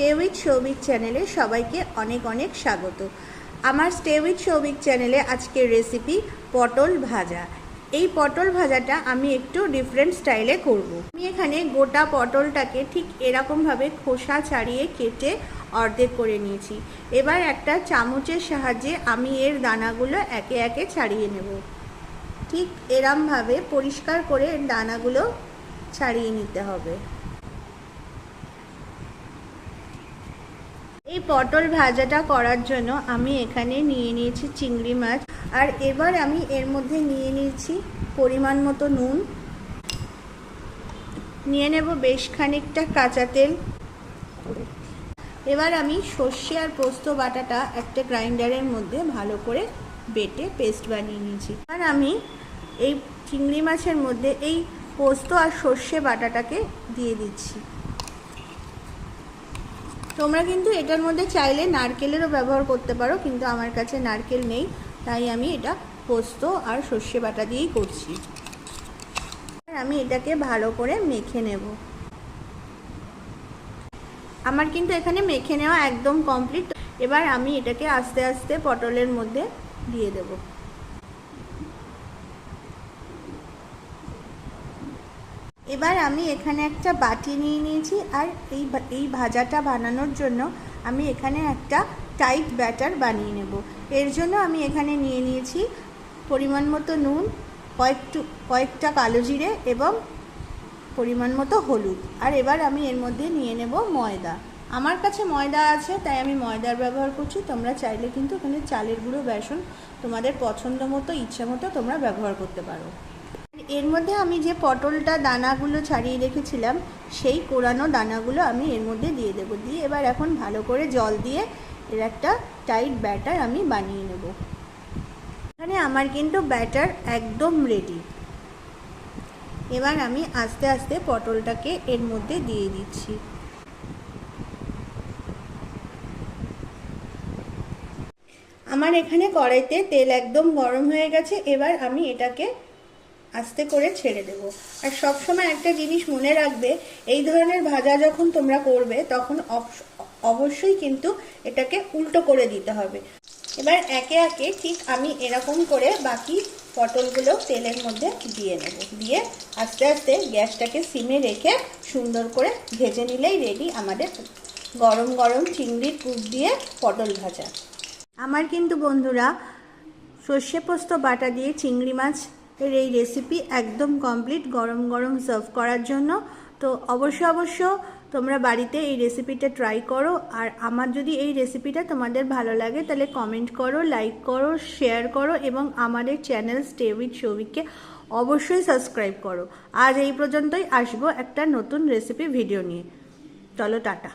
Stay with Souvik চ্যানেলে সবাইকে অনেক অনেক স্বাগত। আমার স্টে উইথ সৌভিক চ্যানেলে আজকের রেসিপি পটল ভাজা। এই পটল ভাজাটা আমি একটু ডিফারেন্ট স্টাইলে করব। আমি এখানে গোটা পটলটাকে ঠিক এরকমভাবে খোসা ছাড়িয়ে কেটে অর্ধেক করে নিয়েছি। এবার একটা চামচের সাহায্যে আমি এর দানাগুলো একে একে ছাড়িয়ে নেব। ঠিক এরমভাবে পরিষ্কার করে দানাগুলো ছাড়িয়ে নিতে হবে। এই পটল ভাজাটা করার জন্য আমি এখানে নিয়ে নিয়েছি চিংড়ি মাছ। আর এবার আমি এর মধ্যে নিয়ে নিয়েছি পরিমাণ মতো নুন। নিয়ে নেব বেশ খানিকটা কাঁচা তেল। এবার আমি সর্ষে আর পোস্ত বাটাটা একটা গ্রাইন্ডারের মধ্যে ভালো করে বেটে পেস্ট বানিয়ে নিয়েছি। আর আমি এই চিংড়ি মাছের মধ্যে এই পোস্ত আর সর্ষে বাটাটাকে দিয়ে দিচ্ছি। তোমরা কিন্তু এটার মধ্যে চাইলে নারকেলেরও ব্যবহার করতে পারো, কিন্তু আমার কাছে নারকেল নেই, তাই আমি এটা পোস্ত আর সর্ষে বাটা দিয়েই করছি। আমি এটাকে ভালো করে মেখে নেব। আমার কিন্তু এখানে মেখে নেওয়া একদম কমপ্লিট এবার আমি এটাকে আস্তে আস্তে পটলের মধ্যে দিয়ে দেব। এবার আমি এখানে একটা বাটি নিয়ে নিয়েছি আর এই এই ভাজাটা বানানোর জন্য আমি এখানে একটা টাইট ব্যাটার বানিয়ে নেব। এর জন্য আমি এখানে নিয়ে নিয়েছি পরিমাণ মতো নুন, কয়েকটু, কয়েকটা কালো জিরে এবং পরিমাণ মতো হলুদ। আর এবার আমি এর মধ্যে নিয়ে নেব ময়দা। আমার কাছে ময়দা আছে, তাই আমি ময়দার ব্যবহার করছি। তোমরা চাইলে কিন্তু এখানে চালের গুঁড়ো, বেসন তোমাদের পছন্দ মতো, ইচ্ছে মতো তোমরা ব্যবহার করতে পারো। এর মধ্যে আমি যে পটলটা দানাগুলো ছাড়িয়ে রেখেছিলাম, সেই কোরানো দানাগুলো আমি এর মধ্যে দিয়ে দেবো। দিয়ে এবার এখন ভালো করে জল দিয়ে এর একটা টাইট ব্যাটার আমি বানিয়ে নেব। এখানে আমার কিন্তু ব্যাটার একদম রেডি এবার আমি আস্তে আস্তে পটলটাকে এর মধ্যে দিয়ে দিচ্ছি। আমার এখানে কড়াইতে তেল একদম গরম হয়ে গেছে, এবার আমি এটাকে আস্তে করে ছেড়ে দেব। আর সব সময় একটা জিনিস মনে রাখবে, এই ধরনের ভাজা যখন তোমরা করবে, তখন অবশ্যই কিন্তু এটাকে উল্টো করে দিতে হবে। এবার একে একে ঠিক আমি এরকম করে বাকি পটলগুলো তেলের মধ্যে দিয়ে নেব। দিয়ে আস্তে আস্তে গ্যাসটাকে সিমে রেখে সুন্দর করে ভেজে নিলেই রেডি আমাদের গরম গরম চিংড়ির পুর দিয়ে পটল ভাজা। আমার কিন্তু বন্ধুরা সর্ষে পোস্ত বাটা দিয়ে চিংড়ি মাছ এর এই রেসিপি একদম কমপ্লিট গরম গরম সার্ভ করার জন্য। তো অবশ্য অবশ্য তোমরা বাড়িতে এই রেসিপিটা ট্রাই করো। আর আমার যদি এই রেসিপিটা তোমাদের ভালো লাগে, তাহলে কমেন্ট করো লাইক করো শেয়ার করো এবং আমাদের চ্যানেল স্টে উইথ সৌভিককে অবশ্যই সাবস্ক্রাইব করো। আজ এই পর্যন্তই আসব একটা নতুন রেসিপি ভিডিও নিয়ে। চলো, টাটা।